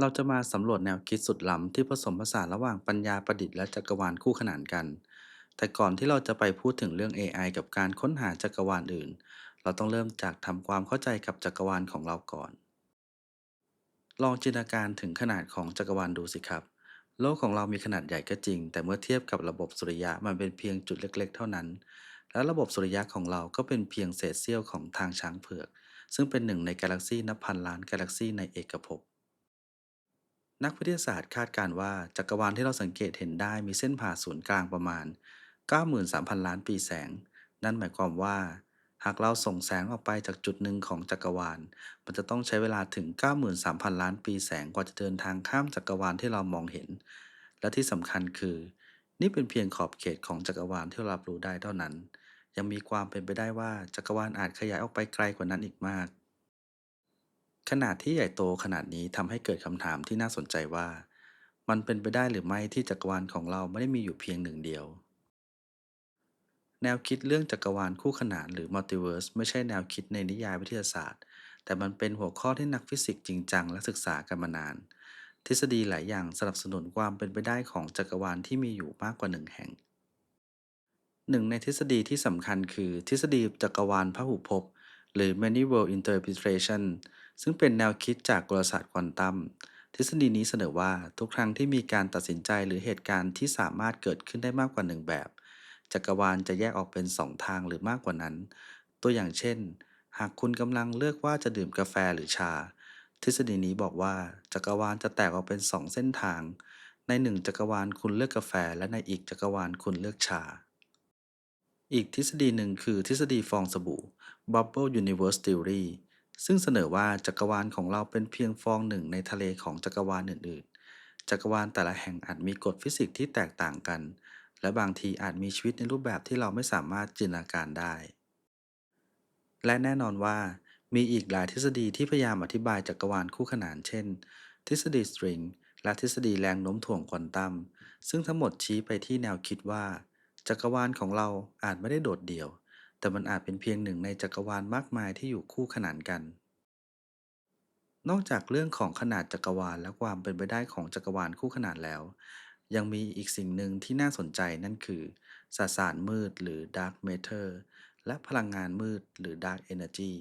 เราจะมาสำรวจแนวคิดสุดล้ำที่ผสมผสานระหว่างปัญญาประดิษฐ์และจักรวาลคู่ขนานกัน แต่ก่อนที่เราจะไปพูดถึงเรื่อง AI กับการค้นหาจักรวาลอื่น เราต้องเริ่มจากทำความเข้าใจกับจักรวาลของเราก่อน ลองจินตนาการถึงขนาดของจักรวาลดูสิครับ โลกของเรามีขนาดใหญ่ก็จริง แต่เมื่อเทียบกับระบบสุริยะมันเป็นเพียงจุดเล็ก ๆ เท่านั้น และระบบสุริยะของเราก็เป็นเพียงเศษเสี้ยวของทางช้างเผือก ซึ่งเป็นหนึ่งในกาแล็กซีนับพันล้านกาแล็กซีในเอกภพ นักวิทยาศาสตร์คาดการณ์ว่าจักรวาลที่เราสังเกตเห็นได้มีเส้นผ่าศูนย์กลางประมาณ 93,000 ล้านปีแสง นั่นหมายความว่า หากเราส่งแสงออกไปจากจุดหนึ่งของจักรวาล มันจะต้องใช้เวลาถึง 93,000 ล้านปีแสงกว่าจะเดินทางข้ามจักรวาลที่เรามองเห็น และที่สำคัญคือ นี่เป็นเพียงขอบเขตของจักรวาลที่เรารับรู้ได้เท่านั้น ยังมีความเป็นไปได้ว่าจักรวาลอาจขยายออกไปไกลกว่านั้นอีกมาก ขนาดที่ใหญ่โตขนาดนี้ทำให้เกิดคำถามที่น่าสนใจว่า มันเป็นไปได้หรือไม่ที่จักรวาลของเราไม่ได้มีอยู่เพียงหนึ่งเดียว แนวคิดเรื่องจักรวาลคู่ขนานหรือมัลติเวิร์สไม่ใช่แนวคิดในนิยายวิทยาศาสตร์ แต่มันเป็นหัวข้อที่นักฟิสิกส์จริงจังและศึกษากันมานาน ทฤษฎีหลายอย่างสนับสนุนความเป็นไปได้ของจักรวาลที่มีอยู่มากกว่าหนึ่งแห่งหนึ่งในทฤษฎีที่สำคัญคือทฤษฎีจักรวาลพหุภพหรือ many world interpretation ซึ่งเป็นแนวคิดจากกลศาสตร์ควอนตัม ทฤษฎีนี้เสนอว่าทุกครั้งที่มีการตัดสินใจหรือเหตุการณ์ที่สามารถเกิดขึ้นได้มากกว่าหนึ่งแบบ จักรวาลจะแยกออกเป็นสองทางหรือมากกว่านั้น ตัวอย่างเช่น หากคุณกำลังเลือกว่าจะดื่มกาแฟหรือชา ทฤษฎีนี้บอกว่าจักรวาลจะแตกออกเป็นสองเส้นทาง ในหนึ่งจักรวาลคุณเลือกกาแฟ และในอีกจักรวาลคุณเลือกชาอีกทฤษฎีหนึ่งคือทฤษฎีฟองสบู่ Bubble Universe Theory ซึ่งเสนอว่าจักรวาลของเราเป็นเพียงฟองหนึ่งในทะเลของจักรวาลอื่นๆ จักรวาลแต่ละแห่งอาจมีกฎฟิสิกส์ที่แตกต่างกัน และบางทีอาจมีชีวิตในรูปแบบที่เราไม่สามารถจินตนาการได้ และแน่นอนว่า มีอีกหลายทฤษฎีที่พยายามอธิบายจักรวาลคู่ขนานเช่น ทฤษฎีสตริงและทฤษฎีแรงโน้มถ่วงควอนตัม ซึ่งทั้งหมดชี้ไปที่แนวคิดว่า จักรวาลของเราอาจไม่ได้โดดเดี่ยว แต่มันอาจเป็นเพียงหนึ่งในจักรวาลมากมายที่อยู่คู่ขนานกัน นอกจากเรื่องของขนาดจักรวาลและความเป็นไปได้ของจักรวาลคู่ขนานแล้ว ยังมีอีกสิ่งหนึ่งที่น่าสนใจนั่นคือสสารมืดหรือ dark matter และพลังงานมืดหรือ dark energy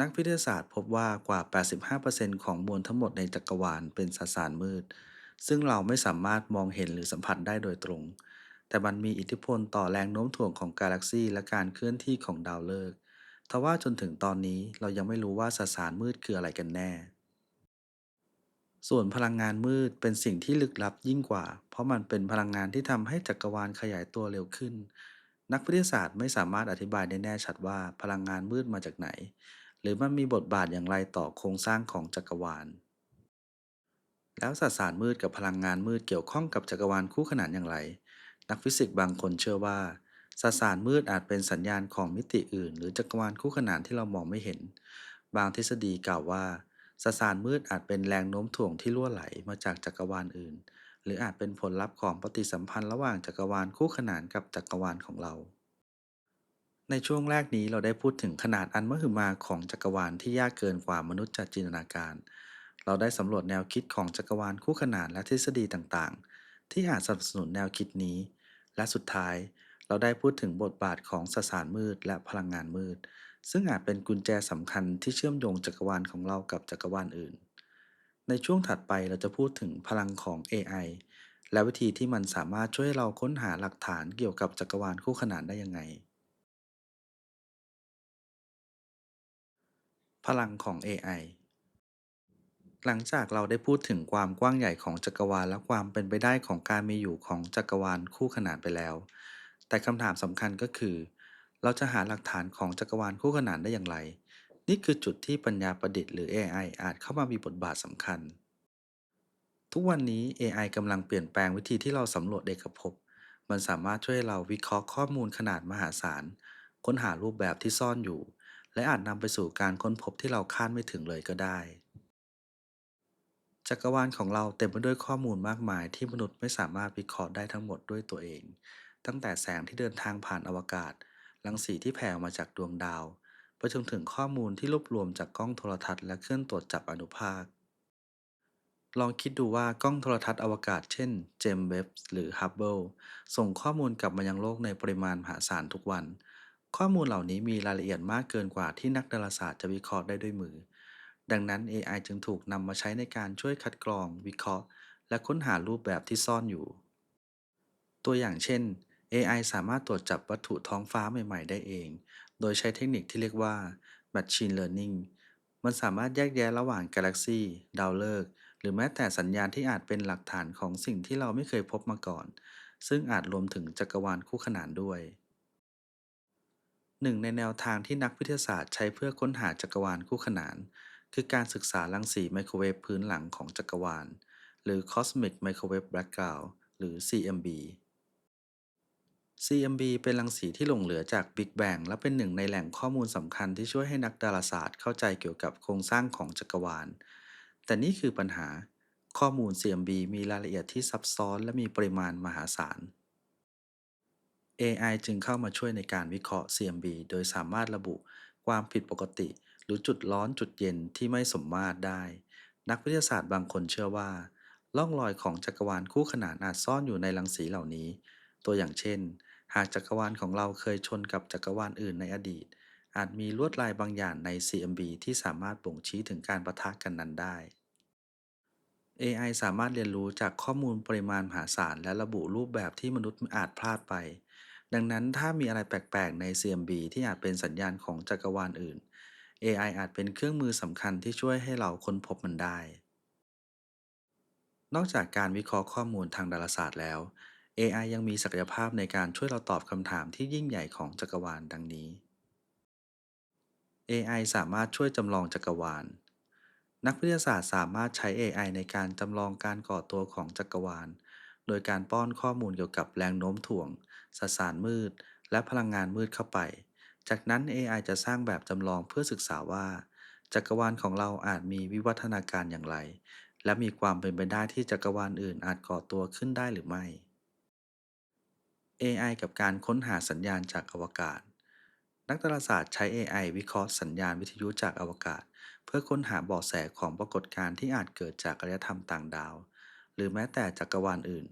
นักวิทยาศาสตร์พบว่ากว่า 85%ของมวลทั้งหมดในจักรวาลเป็นสสารมืด ซึ่งเราไม่สามารถมองเห็นหรือสัมผัสได้โดยตรง แต่มันมีอิทธิพลต่อแรงโน้มถ่วงของกาแล็กซีและการเคลื่อนที่ของดาวฤกษ์ทว่าจนถึงตอนนี้เรายังไม่รู้ว่าสสารมืดคืออะไรกันแน่ ส่วนพลังงานมืดเป็นสิ่งที่ลึกลับยิ่งกว่า เพราะมันเป็นพลังงานที่ทำให้จักรวาลขยายตัวเร็วขึ้น นักวิทยาศาสตร์ไม่สามารถอธิบายได้แน่ชัดว่าพลังงานมืดมาจากไหน หรือมันมีบทบาทอย่างไรต่อโครงสร้างของจักรวาล แล้วสสารมืดกับพลังงานมืดเกี่ยวข้องกับจักรวาลคู่ขนานอย่างไร นักฟิสิกส์บางคนเชื่อว่าสสารมืดอาจเป็นสัญญาณของมิติอื่น หรือจักรวาลคู่ขนานที่เรามองไม่เห็น บางทฤษฎีกล่าวว่าสสารมืดอาจเป็นแรงโน้มถ่วงที่ล่วไหลมาจากจักรวาลอื่น หรืออาจเป็นผลลัพธ์ของปฏิสัมพันธ์ระหว่างจักรวาลคู่ขนานกับจักรวาลของเรา ในช่วงแรกนี้เราได้พูดถึงขนาดอันมหึมาของจักรวาลที่ยากเกินกว่ามนุษย์จะจินตนาการ เราได้สำรวจแนวคิดของจักรวาลคู่ขนานและทฤษฎีต่างๆ ที่อาจสนับสนุนแนวคิดนี้ และสุดท้ายเราได้พูดถึงบทบาทของสสารมืดและพลังงานมืด ซึ่งอาจเป็นกุญแจสำคัญที่เชื่อมโยงจักรวาลของเรากับจักรวาลอื่น ในช่วงถัดไปเราจะพูดถึงพลังของ AI และวิธีที่มันสามารถช่วยเราค้นหาหลักฐานเกี่ยวกับจักรวาลคู่ขนานได้ยังไง พลังของ AI หลังจากเราได้พูดถึงความกว้างใหญ่ของจักรวาลและความเป็นไปได้ของการมีอยู่ของจักรวาลคู่ขนานไปแล้ว แต่คำถามสำคัญก็คือ เราจะหาหลักฐานของจักรวาลคู่ขนานได้อย่างไร นี่คือจุดที่ปัญญาประดิษฐ์หรือ AI อาจเข้ามามีบทบาทสำคัญ ทุกวันนี้ AI กำลังเปลี่ยนแปลงวิธีที่เราสำรวจเอกภพ มันสามารถช่วยเราวิเคราะห์ข้อมูลขนาดมหาศาล ค้นหารูปแบบที่ซ่อนอยู่ และอาจนำไปสู่การค้นพบที่เราคาดไม่ถึงเลยก็ได้ จักรวาลของเราเต็มไปด้วยข้อมูลมากมายที่มนุษย์ไม่สามารถวิเคราะห์ได้ทั้งหมดด้วยตัวเอง ตั้งแต่แสงที่เดินทางผ่านอวกาศ รังสีที่แผ่ออกมาจากดวงดาวไปจนถึงข้อมูลที่รวบรวมจากกล้องโทรทัศน์และเครื่องตรวจจับอนุภาค ลองคิดดูว่ากล้องโทรทัศน์อวกาศเช่นเจมเว็บหรือฮับเบิลส่งข้อมูลกลับมายังโลกในปริมาณมหาศาลทุกวัน ข้อมูลเหล่านี้มีรายละเอียดมากเกินกว่าที่นักดาราศาสตร์จะวิเคราะห์ได้ด้วยมือ ดังนั้น AI จึงถูกนำมาใช้ในการช่วยคัดกรอง วิเคราะห์ และค้นหารูปแบบที่ซ่อนอยู่ ตัวอย่างเช่น AI สามารถตรวจจับวัตถุท้องฟ้าใหม่ ๆ ได้เอง โดยใช้เทคนิคที่เรียกว่า Machine Learning มันสามารถแยกแยะระหว่างกาแล็กซีดาวฤกษ์หรือแม้แต่สัญญาณที่อาจเป็นหลักฐานของสิ่งที่เราไม่เคยพบมาก่อน ซึ่งอาจรวมถึงจักรวาลคู่ขนานด้วยหนึ่งในแนวทางที่นักวิทยาศาสตร์ใช้เพื่อค้นหาจักรวาลคู่ขนาน คือการศึกษารังสีไมโครเวฟพื้นหลังของจักรวาล หรือ Cosmic Microwave Background หรือ CMB CMB เป็นรังสีที่หลงเหลือจาก Big Bang และเป็นหนึ่งในแหล่งข้อมูลสำคัญที่ช่วยให้นักดาราศาสตร์เข้าใจเกี่ยวกับโครงสร้างของจักรวาล แต่นี่คือปัญหา ข้อมูล CMB มีรายละเอียดที่ซับซ้อนและมีปริมาณมหาศาล AI จึงเข้ามาช่วยในการวิเคราะห์ CMB โดยสามารถระบุความผิดปกติ รือจุดร้อนจุดเย็นที่ไม่สมมาตรได้ นักวิทยาศาสตร์บางคนเชื่อว่าร่องรอยของจักรวาลคู่ขนานอาจซ่อนอยู่ในรังสีเหล่านี้ ตัวอย่างเช่น หากจักรวาลของเราเคยชนกับจักรวาลอื่นในอดีต อาจมีลวดลายบางอย่างใน CMB ที่สามารถบ่งชี้ถึงการปะทะกันนั้นได้ AI สามารถเรียนรู้จากข้อมูลปริมาณมหาศาลและระบุรูปแบบที่มนุษย์อาจพลาดไป ดังนั้นถ้ามีอะไรแปลก ๆ ใน CMB ที่อาจเป็นสัญญาณของจักรวาลอื่น AI อาจเป็นเครื่องมือสำคัญที่ช่วยให้เราค้นพบมันได้ นอกจากการวิเคราะห์ข้อมูลทางดาราศาสตร์แล้ว AI ยังมีศักยภาพในการช่วยเราตอบคำถามที่ยิ่งใหญ่ของจักรวาลดังนี้ AI สามารถช่วยจำลองจักรวาล นักวิทยาศาสตร์สามารถใช้ AI ในการจำลองการก่อตัวของจักรวาล โดยการป้อนข้อมูลเกี่ยวกับแรงโน้มถ่วงสสารมืด และพลังงานมืดเข้าไป จากนั้น AI จะสร้างแบบจำลองเพื่อศึกษาว่า จักรวาลของเราอาจมีวิวัฒนาการอย่างไร และมีความเป็นไปได้ที่จักรวาลอื่นอาจก่อตัวขึ้นได้หรือไม่ AI กับการค้นหาสัญญาณจากอวกาศ นักดาราศาสตร์ใช้ AI วิเคราะห์สัญญาณวิทยุจากอวกาศ เพื่อค้นหาเบาะแสของปรากฏการณ์ที่อาจเกิดจากอารยธรรมต่างดาว หรือแม้แต่จักรวาลอื่น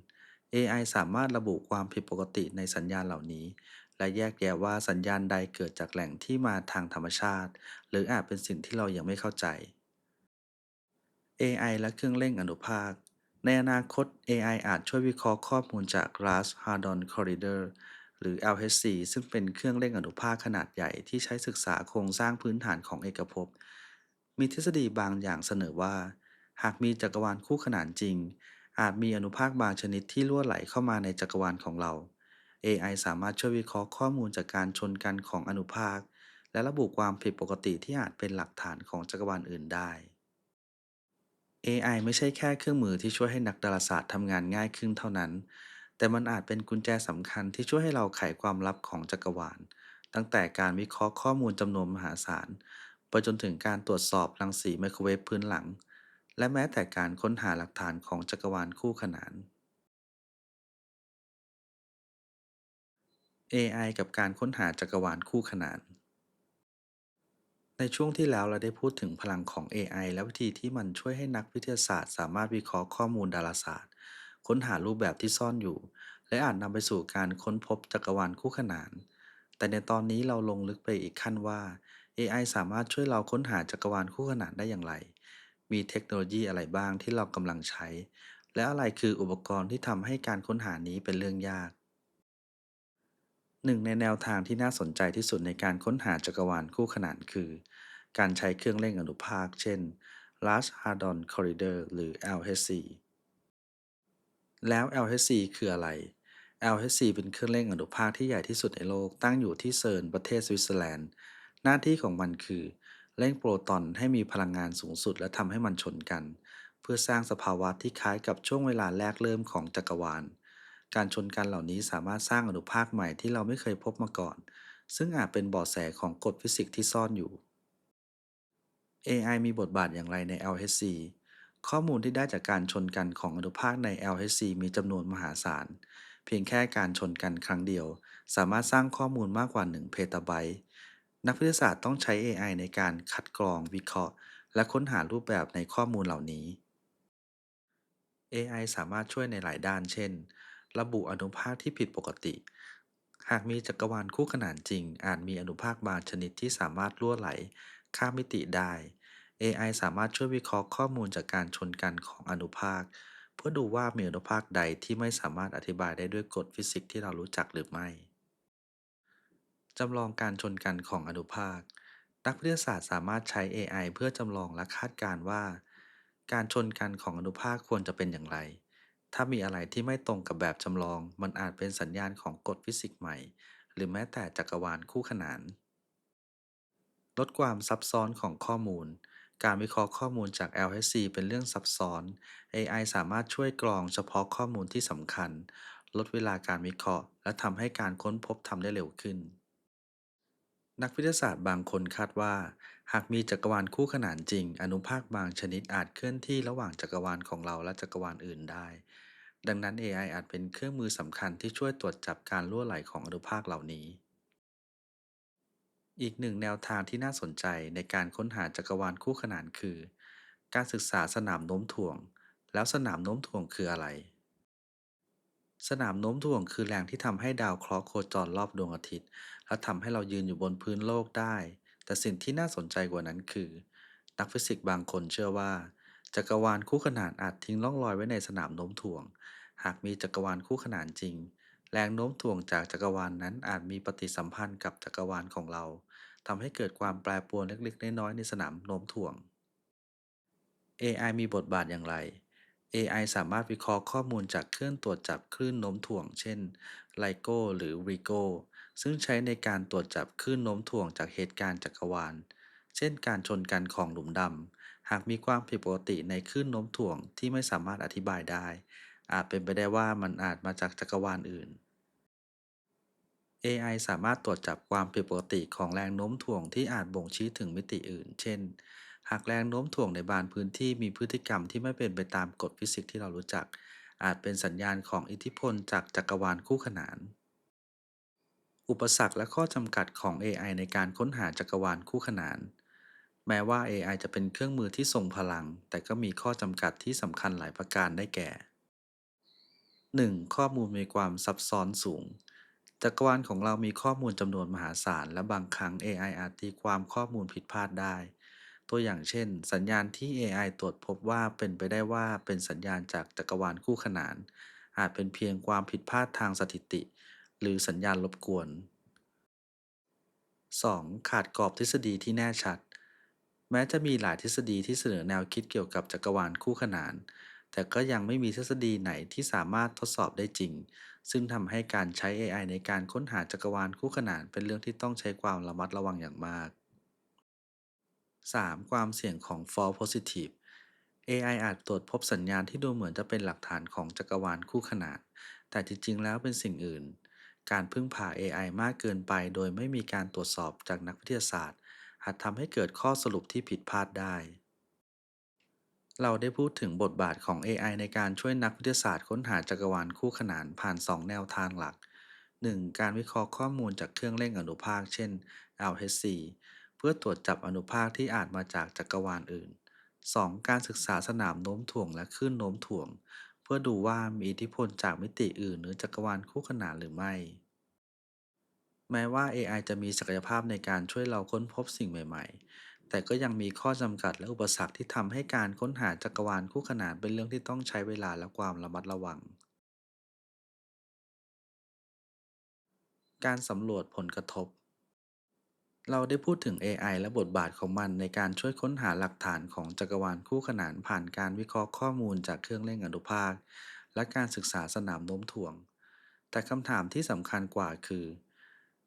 AI สามารถระบุความผิดปกติในสัญญาณเหล่านี้ และแยกแยะว่าสัญญาณใดเกิดจากแหล่งที่มาทางธรรมชาติ หรืออาจเป็นสิ่งที่เรายังไม่เข้าใจ AI และเครื่องเร่งอนุภาค ในอนาคต AI อาจช่วยวิเคราะห์ข้อมูลจาก Large Hadron Collider หรือ LHC ซึ่งเป็นเครื่องเร่งอนุภาคขนาดใหญ่ที่ใช้ศึกษาโครงสร้างพื้นฐานของเอกภพ มีทฤษฎีบางอย่างเสนอว่า หากมีจักรวาลคู่ขนานจริง อาจมีอนุภาคบางชนิดที่ล่วไหลเข้ามาในจักรวาลของเรา AI สามารถช่วยวิเคราะห์ข้อมูลจากการชนกันของอนุภาค และระบุความผิดปกติที่อาจเป็นหลักฐานของจักรวาลอื่นได้ AI ไม่ใช่แค่เครื่องมือที่ช่วยให้นักดาราศาสตร์ทำงานง่ายขึ้นเท่านั้น แต่มันอาจเป็นกุญแจสำคัญที่ช่วยให้เราไขความลับของจักรวาล ตั้งแต่การวิเคราะห์ข้อมูลจำนวนมหาศาล ไปจนถึงการตรวจสอบรังสีไมโครเวฟพื้นหลัง และแม้แต่การค้นหาหลักฐานของจักรวาลคู่ขนาน AI กับการค้นหาจักรวาลคู่ขนาน ในช่วงที่แล้วเราได้พูดถึงพลังของ AI และวิธีที่มันช่วยให้นักวิทยาศาสตร์ สามารถวิเคราะห์ข้อมูลดาราศาสตร์ ค้นหารูปแบบที่ซ่อนอยู่ และอาจนำไปสู่การค้นพบจักรวาลคู่ขนาน แต่ในตอนนี้เราลงลึกไปอีกขั้นว่า AI สามารถช่วยเราค้นหาจักรวาลคู่ขนานได้อย่างไร มีเทคโนโลยีอะไรบ้างที่เรากำลังใช้ และอะไรคืออุปกรณ์ที่ทำให้การค้นหานี้เป็นเรื่องยาก หนึ่งในแนวทางที่น่าสนใจที่สุดในการค้นหาจักรวาลคู่ขนานคือ การใช้เครื่องเร่งอนุภาค เช่น Large Hadron Collider หรือ LHC แล้ว LHC คืออะไร LHC เป็นเครื่องเร่งอนุภาคที่ใหญ่ที่สุดในโลกตั้งอยู่ที่เซิร์นประเทศสวิตเซอร์แลนด์ หน้าที่ของมันคือ เร่งโปรตอนให้มีพลังงานสูงสุดและทำให้มันชนกัน เพื่อสร้างสภาวะที่คล้ายกับช่วงเวลาแรกเริ่มของจักรวาล การชนกันเหล่านี้สามารถสร้างอนุภาคใหม่ที่เราไม่เคยพบมาก่อน ซึ่งอาจเป็นเบาะแสของกฎฟิสิกส์ที่ซ่อนอยู่ AI มีบทบาทอย่างไรใน LHC ข้อมูลที่ได้จากการชนกันของอนุภาคใน LHC มีจำนวนมหาศาล เพียงแค่การชนกันครั้งเดียว สามารถสร้างข้อมูลมากกว่า 1 เพตาไบต์ นักวิทยาศาสตร์ต้องใช้ AI ในการคัดกรองวิเคราะห์ และค้นหารูปแบบในข้อมูลเหล่านี้ AI สามารถช่วยในหลายด้าน เช่น ระบุอนุภาคที่ผิดปกติ หากมีจักรวาลคู่ขนานจริง อาจมีอนุภาคบางชนิดที่สามารถล่วไหล ข้ามมิติได้ AI สามารถช่วยวิเคราะห์ข้อมูลจากการชนกันของอนุภาค เพื่อดูว่ามีอนุภาคใดที่ไม่สามารถอธิบายได้ด้วยกฎฟิสิกส์ที่เรารู้จักหรือไม่ จำลองการชนกันของอนุภาค นักวิทยาศาสตร์สามารถใช้ AI เพื่อจำลองและคาดการณ์ว่า การชนกันของอนุภาคควรจะเป็นอย่างไร ถ้ามีอะไรที่ไม่ตรงกับแบบจำลอง มันอาจเป็นสัญญาณของกฎฟิสิกส์ใหม่ หรือแม้แต่จักรวาลคู่ขนาน ลดความซับซ้อนของข้อมูล การวิเคราะห์ข้อมูลจาก LHC เป็นเรื่องซับซ้อน AI สามารถช่วยกรองเฉพาะข้อมูลที่สำคัญ ลดเวลาการวิเคราะห์ และทำให้การค้นพบทำได้เร็วขึ้น นักวิทยาศาสตร์บางคนคาดว่า หากมีจักรวาลคู่ขนานจริง อนุภาคบางชนิดอาจเคลื่อนที่ระหว่างจักรวาลของเราและจักรวาลอื่นได้ ดังนั้น AI อาจเป็นเครื่องมือสำคัญที่ช่วยตรวจจับการล่วไหลของอนุภาคเหล่านี้ อีกหนึ่งแนวทางที่น่าสนใจในการค้นหาจักรวาลคู่ขนานคือ การศึกษาสนามโน้มถ่วง แล้วสนามโน้มถ่วงคืออะไร สนามโน้มถ่วงคือแรงที่ทำให้ดาวเคราะห์โคจรรอบดวงอาทิตย์ และทำให้เรายืนอยู่บนพื้นโลกได้ แต่สิ่งที่น่าสนใจกว่านั้นคือ นักฟิสิกส์บางคนเชื่อว่า จักรวาลคู่ขนานอาจทิ้งร่องรอยไว้ในสนามโน้มถ่วง หากมีจักรวาลคู่ขนานจริง แรงโน้มถ่วงจากจักรวาลนั้นอาจมีปฏิสัมพันธ์กับจักรวาลของเราทำให้เกิดความแปรปรวนเล็กๆ น้อยๆในสนามโน้มถ่วง AI มีบทบาทอย่างไร AI สามารถวิเคราะห์ข้อมูลจากเครื่องตรวจจับคลื่นโน้มถ่วง เช่น LIGO หรือ RIGO ซึ่งใช้ในการตรวจจับคลื่นโน้มถ่วงจากเหตุการณ์จักรวาล เช่นการชนกันของหลุมดำ หากมีความผิดปกติในคลื่นโน้มถ่วงที่ไม่สามารถอธิบายได้ อาจเป็นไปได้ว่ามันอาจมาจากจักรวาลอื่น AI สามารถตรวจจับความผิดปกติของแรงโน้มถ่วงที่อาจบ่งชี้ถึงมิติอื่น เช่น หากแรงโน้มถ่วงในบางพื้นที่มีพฤติกรรมที่ไม่เป็นไปตามกฎฟิสิกส์ที่เรารู้จัก อาจเป็นสัญญาณของอิทธิพลจากจักรวาลคู่ขนาน อุปสรรคและข้อจำกัดของ AI ในการค้นหาจักรวาลคู่ขนาน แม้ว่า AI จะเป็นเครื่องมือที่ทรงพลัง แต่ก็มีข้อจำกัดที่สำคัญหลายประการได้แก่ 1. ข้อมูลมีความซับซ้อนสูง จักรวาลของเรามีข้อมูลจำนวนมหาศาล และบางครั้ง AI อาจตีความข้อมูลผิดพลาดได้ ตัวอย่างเช่น สัญญาณที่ AI ตรวจพบว่าเป็นไปได้ว่าเป็นสัญญาณจากจักรวาลคู่ขนาน อาจเป็นเพียงความผิดพลาดทางสถิติ หรือสัญญาณรบกวน 2. ขาดกรอบทฤษฎีที่แน่ชัด แม้จะมีหลายทฤษฎีที่เสนอแนวคิดเกี่ยวกับจักรวาลคู่ขนาน แต่ก็ยังไม่มีทฤษฎีไหนที่สามารถทดสอบได้จริง ซึ่งทำให้การใช้ AI ในการค้นหาจักรวาลคู่ขนานเป็นเรื่องที่ต้องใช้ความระมัดระวังอย่างมาก 3. ความเสี่ยงของ false positive AI อาจตรวจพบสัญญาณที่ดูเหมือนจะเป็นหลักฐานของจักรวาลคู่ขนาน แต่จริงๆ แล้วเป็นสิ่งอื่น การพึ่งพา AI มากเกินไป โดยไม่มีการตรวจสอบจากนักวิทยาศาสตร์ อาจทำให้เกิดข้อสรุปที่ผิดพลาดได้ เราได้พูดถึงบทบาทของ AI ในการช่วยนักวิทยาศาสตร์ค้นหาจักรวาลคู่ขนานผ่าน 2 แนวทางหลัก 1. การวิเคราะห์ข้อมูลจากเครื่องเร่งอนุภาค เช่น LHC เพื่อตรวจจับอนุภาคที่อาจมาจากจักรวาลอื่น 2. การศึกษาสนามโน้มถ่วงและคลื่นโน้มถ่วง พื่อดูว่ามีอิทธิพลจากมิติอื่นหรือจักรวาลคู่ขนานหรือไม่ แม้ว่า AI จะมีศักยภาพในการช่วยเราค้นพบสิ่งใหม่ ๆ แต่ก็ยังมีข้อจำกัดและอุปสรรคที่ทำให้การค้นหาจักรวาลคู่ขนานเป็นเรื่องที่ต้องใช้เวลาและความระมัดระวัง การสำรวจผลกระทบ เราได้พูดถึง AI และบทบาทของมันในการช่วยค้นหาหลักฐานของจักรวาลคู่ขนานผ่านการวิเคราะห์ข้อมูลจากเครื่องเร่งอนุภาค และการศึกษาสนามโน้มถ่วง แต่คำถามที่สำคัญกว่าคือ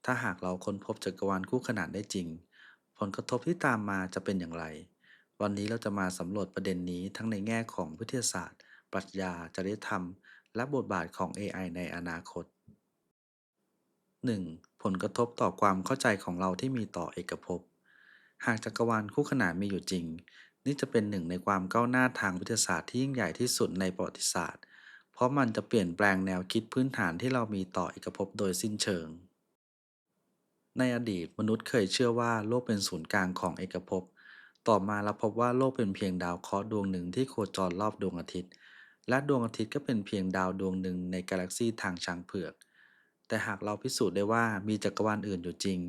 ถ้าหากเราค้นพบจักรวาลคู่ขนานได้จริง ผลกระทบที่ตามมาจะเป็นอย่างไร วันนี้เราจะมาสำรวจประเด็นนี้ทั้งในแง่ของวิทยาศาสตร์ ปรัชญาจริยธรรม และบทบาทของ AI ในอนาคต 1. ผลกระทบต่อความเข้าใจของเราที่มีต่อเอกภพ หากจักรวาลคู่ขนานมีอยู่จริง นี่จะเป็นหนึ่งในความก้าวหน้าทางวิทยาศาสตร์ที่ยิ่งใหญ่ที่สุดในประวัติศาสตร์ เพราะมันจะเปลี่ยนแปลงแนวคิดพื้นฐานที่เรามีต่อเอกภพโดยสิ้นเชิง ในอดีตมนุษย์เคยเชื่อว่าโลกเป็นศูนย์กลางของเอกภพ ต่อมาเราพบว่าโลกเป็นเพียงดาวเคราะห์ดวงหนึ่งที่โคจรรอบดวงอาทิตย์ และดวงอาทิตย์ก็เป็นเพียงดาวดวงหนึ่งในกาแล็กซีทางช้างเผือก แต่หากเราพิสูจน์ได้ว่ามีจักรวาลอื่นอยู่จริง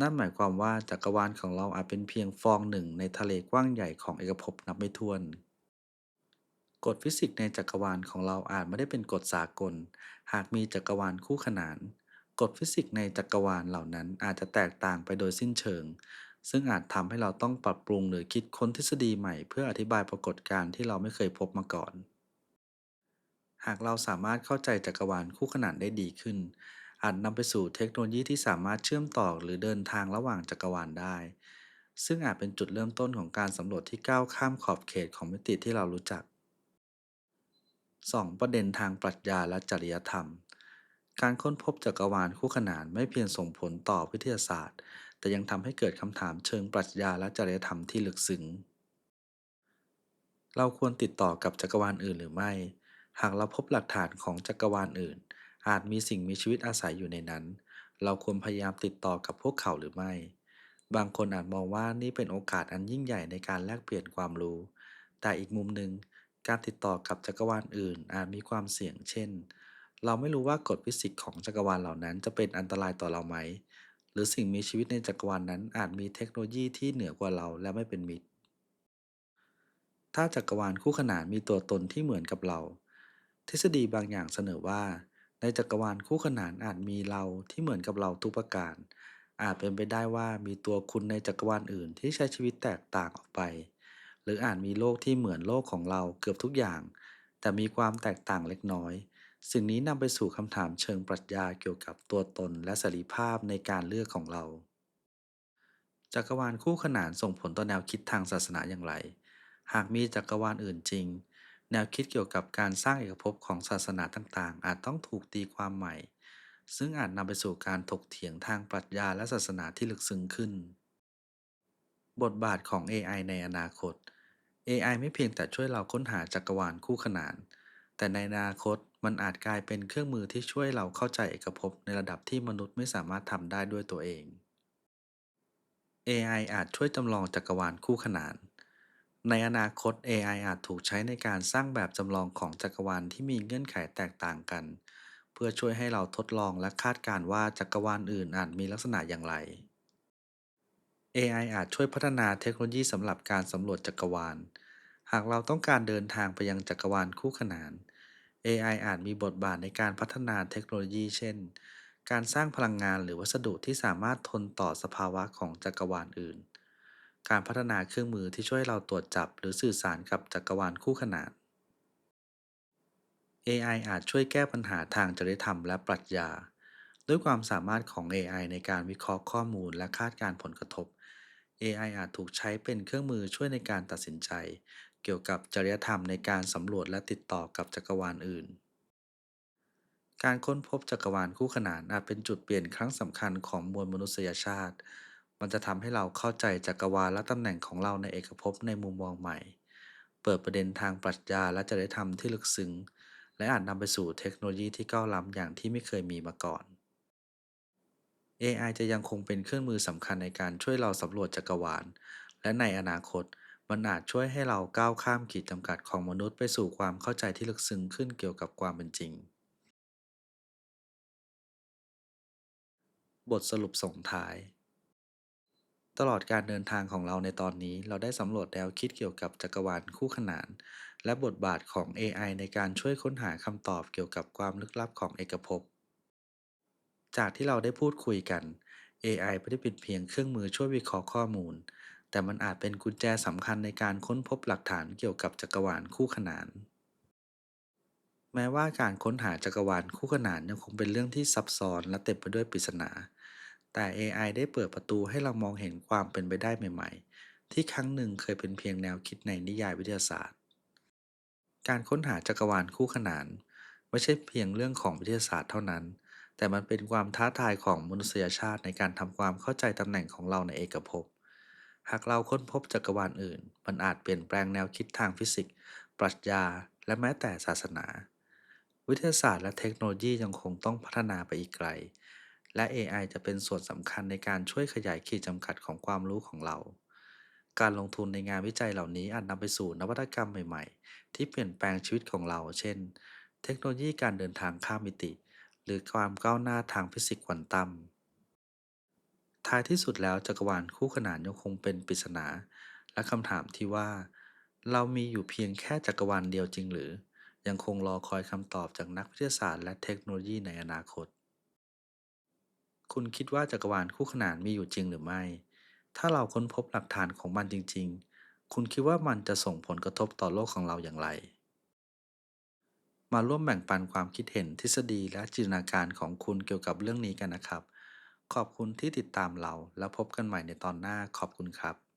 นั่นหมายความว่าจักรวาลของเราอาจเป็นเพียงฟองหนึ่งในทะเลกว้างใหญ่ของเอกภพนับไม่ถ้วน กฎฟิสิกส์ในจักรวาลของเราอาจไม่ได้เป็นกฎสากล หากมีจักรวาลคู่ขนาน กฎฟิสิกส์ในจักรวาลเหล่านั้นอาจจะแตกต่างไปโดยสิ้นเชิง ซึ่งอาจทำให้เราต้องปรับปรุงหรือคิดค้นทฤษฎีใหม่ เพื่ออธิบายปรากฏการณ์ที่เราไม่เคยพบมาก่อน หากเราสามารถเข้าใจจักรวาลคู่ขนานได้ดีขึ้น อาจนำไปสู่เทคโนโลยีที่สามารถเชื่อมต่อหรือเดินทางระหว่างจักรวาลได้ ซึ่งอาจเป็นจุดเริ่มต้นของการสำรวจที่ก้าวข้ามขอบเขตของมิติที่เรารู้จัก 2. ประเด็นทางปรัชญาและจริยธรรม การค้นพบจักรวาลคู่ขนานไม่เพียงส่งผลต่อวิทยาศาสตร์ แต่ยังทำให้เกิดคำถามเชิงปรัชญาและจริยธรรมที่ลึกซึ้ง เราควรติดต่อกับจักรวาลอื่นหรือไม่ หากเราพบหลักฐานของจักรวาลอื่น อาจมีสิ่งมีชีวิตอาศัยอยู่ในนั้น เราควรพยายามติดต่อกับพวกเขาหรือไม่ บางคนอาจมองว่านี่เป็นโอกาสอันยิ่งใหญ่ในการแลกเปลี่ยนความรู้ แต่อีกมุมหนึ่งการติดต่อกับจักรวาลอื่น อาจมีความเสี่ยง เช่น เราไม่รู้ว่ากฎฟิสิกส์ของจักรวาลเหล่านั้นจะเป็นอันตรายต่อเราไหม หรือสิ่งมีชีวิตในจักรวาลนั้นอาจมีเทคโนโลยีที่เหนือกว่าเราและไม่เป็นมิตร ถ้าจักรวาลคู่ขนานมีตัวตนที่เหมือนกับเรา ทฤษฎีบางอย่างเสนอว่า ในจักรวาลคู่ขนานอาจมีเราที่เหมือนกับเราทุกประการ อาจเป็นไปได้ว่ามีตัวคุณในจักรวาลอื่นที่ใช้ชีวิตแตกต่างออกไป หรืออาจมีโลกที่เหมือนโลกของเราเกือบทุกอย่าง แต่มีความแตกต่างเล็กน้อย สิ่งนี้นำไปสู่คำถามเชิงปรัชญาเกี่ยวกับตัวตนและเสรีภาพในการเลือกของเรา จักรวาลคู่ขนานส่งผลต่อแนวคิดทางศาสนาอย่างไร หากมีจักรวาลอื่นจริง แนวคิดเกี่ยวกับการสร้างเอกภพของศาสนาต่างๆ อาจต้องถูกตีความใหม่ ซึ่งอาจนำไปสู่การถกเถียงทางปรัชญาและศาสนาที่ลึกซึ้งขึ้น บทบาทของ AI ในอนาคต AI ไม่เพียงแต่ช่วยเราค้นหาจักรวาลคู่ขนาน แต่ในอนาคตมันอาจกลายเป็นเครื่องมือที่ช่วยเราเข้าใจเอกภพในระดับที่มนุษย์ไม่สามารถทำได้ด้วยตัวเอง AI อาจช่วยจำลองจักรวาลคู่ขนาน ในอนาคต AI อาจถูกใช้ในการสร้างแบบจำลองของจักรวาลที่มีเงื่อนไขแตกต่างกัน เพื่อช่วยให้เราทดลองและคาดการณ์ว่าจักรวาลอื่นอาจมีลักษณะอย่างไร AI อาจช่วยพัฒนาเทคโนโลยีสำหรับการสำรวจจักรวาล หากเราต้องการเดินทางไปยังจักรวาลคู่ขนาน AI อาจมีบทบาทในการพัฒนาเทคโนโลยี เช่น การสร้างพลังงานหรือวัสดุที่สามารถทนต่อสภาวะของจักรวาลอื่น การพัฒนาเครื่องมือที่ช่วยเราตรวจจับหรือสื่อสารกับจักรวาลคู่ขนาน AI อาจช่วยแก้ปัญหาทางจริยธรรมและปรัชญา ด้วยความสามารถของ AI ในการวิเคราะห์ข้อมูลและคาดการผลกระทบ AI อาจถูกใช้เป็นเครื่องมือช่วยในการตัดสินใจ เกี่ยวกับจริยธรรมในการสำรวจและติดต่อกับจักรวาลอื่น การค้นพบจักรวาลคู่ขนานอาจเป็นจุดเปลี่ยนครั้งสำคัญของมวลมนุษยชาติ มันจะทำให้เราเข้าใจจักรวาลและตำแหน่งของเราในเอกภพในมุมมองใหม่ เปิดประเด็นทางปรัชญาและจริยธรรมที่ลึกซึ้ง และอาจนำไปสู่เทคโนโลยีที่ก้าวล้ำอย่างที่ไม่เคยมีมาก่อน AI จะยังคงเป็นเครื่องมือสำคัญในการช่วยเราสำรวจจักรวาล และในอนาคต มันอาจช่วยให้เราก้าวข้ามขีดจำกัดของมนุษย์ไปสู่ความเข้าใจที่ลึกซึ้งขึ้นเกี่ยวกับความเป็นจริง บทสรุปส่งท้าย ตลอดการเดินทางของเราในตอนนี้ เราได้สำรวจแนวคิดเกี่ยวกับจักรวาลคู่ขนาน และบทบาทของ AI ในการช่วยค้นหาคำตอบเกี่ยวกับความลึกลับของเอกภพ จากที่เราได้พูดคุยกัน AI ไม่ได้เป็นเพียงเครื่องมือช่วยวิเคราะห์ข้อมูล แต่มันอาจเป็นกุญแจสำคัญในการค้นพบหลักฐานเกี่ยวกับจักรวาลคู่ขนาน แม้ว่าการค้นหาจักรวาลคู่ขนานยังคงเป็นเรื่องที่ซับซ้อนและเต็มไปด้วยปริศนา แต่ AI ได้เปิดประตูให้เรามองเห็นความเป็นไปได้ใหม่ๆ ที่ครั้งหนึ่งเคยเป็นเพียงแนวคิดในนิยายวิทยาศาสตร์ การค้นหาจักรวาลคู่ขนาน ไม่ใช่เพียงเรื่องของวิทยาศาสตร์เท่านั้น แต่มันเป็นความท้าทายของมนุษยชาติในการทำความเข้าใจตำแหน่งของเราในเอกภพ หากเราค้นพบจักรวาลอื่น มันอาจเปลี่ยนแปลงแนวคิดทางฟิสิกส์ ปรัชญา และแม้แต่ศาสนา วิทยาศาสตร์และเทคโนโลยียังคงต้องพัฒนาไปอีกไกล และ AI จะเป็นส่วนสำคัญในการช่วยขยายขีดจำกัดของความรู้ของเรา การลงทุนในงานวิจัยเหล่านี้อาจนำไปสู่นวัตกรรมใหม่ๆ ที่เปลี่ยนแปลงชีวิตของเรา เช่น เทคโนโลยีการเดินทางข้ามมิติ หรือความก้าวหน้าทางฟิสิกส์ควอนตัม ท้ายที่สุดแล้วจักรวาลคู่ขนานยังคงเป็นปริศนา และคำถามที่ว่า เรามีอยู่เพียงแค่จักรวาลเดียวจริงหรือ ยังคงรอคอยคำตอบจากนักวิทยาศาสตร์และเทคโนโลยีในอนาคต คุณคิดว่าจักรวาลคู่ขนานมีอยู่จริงหรือไม่ ถ้าเราค้นพบหลักฐานของมันจริง ๆ คุณคิดว่ามันจะส่งผลกระทบต่อโลกของเราอย่างไร มาร่วมแบ่งปันความคิดเห็นทฤษฎีและจินตนาการของคุณเกี่ยวกับเรื่องนี้กันนะครับ ขอบคุณที่ติดตามเราแล้วพบกันใหม่ในตอนหน้าขอบคุณครับ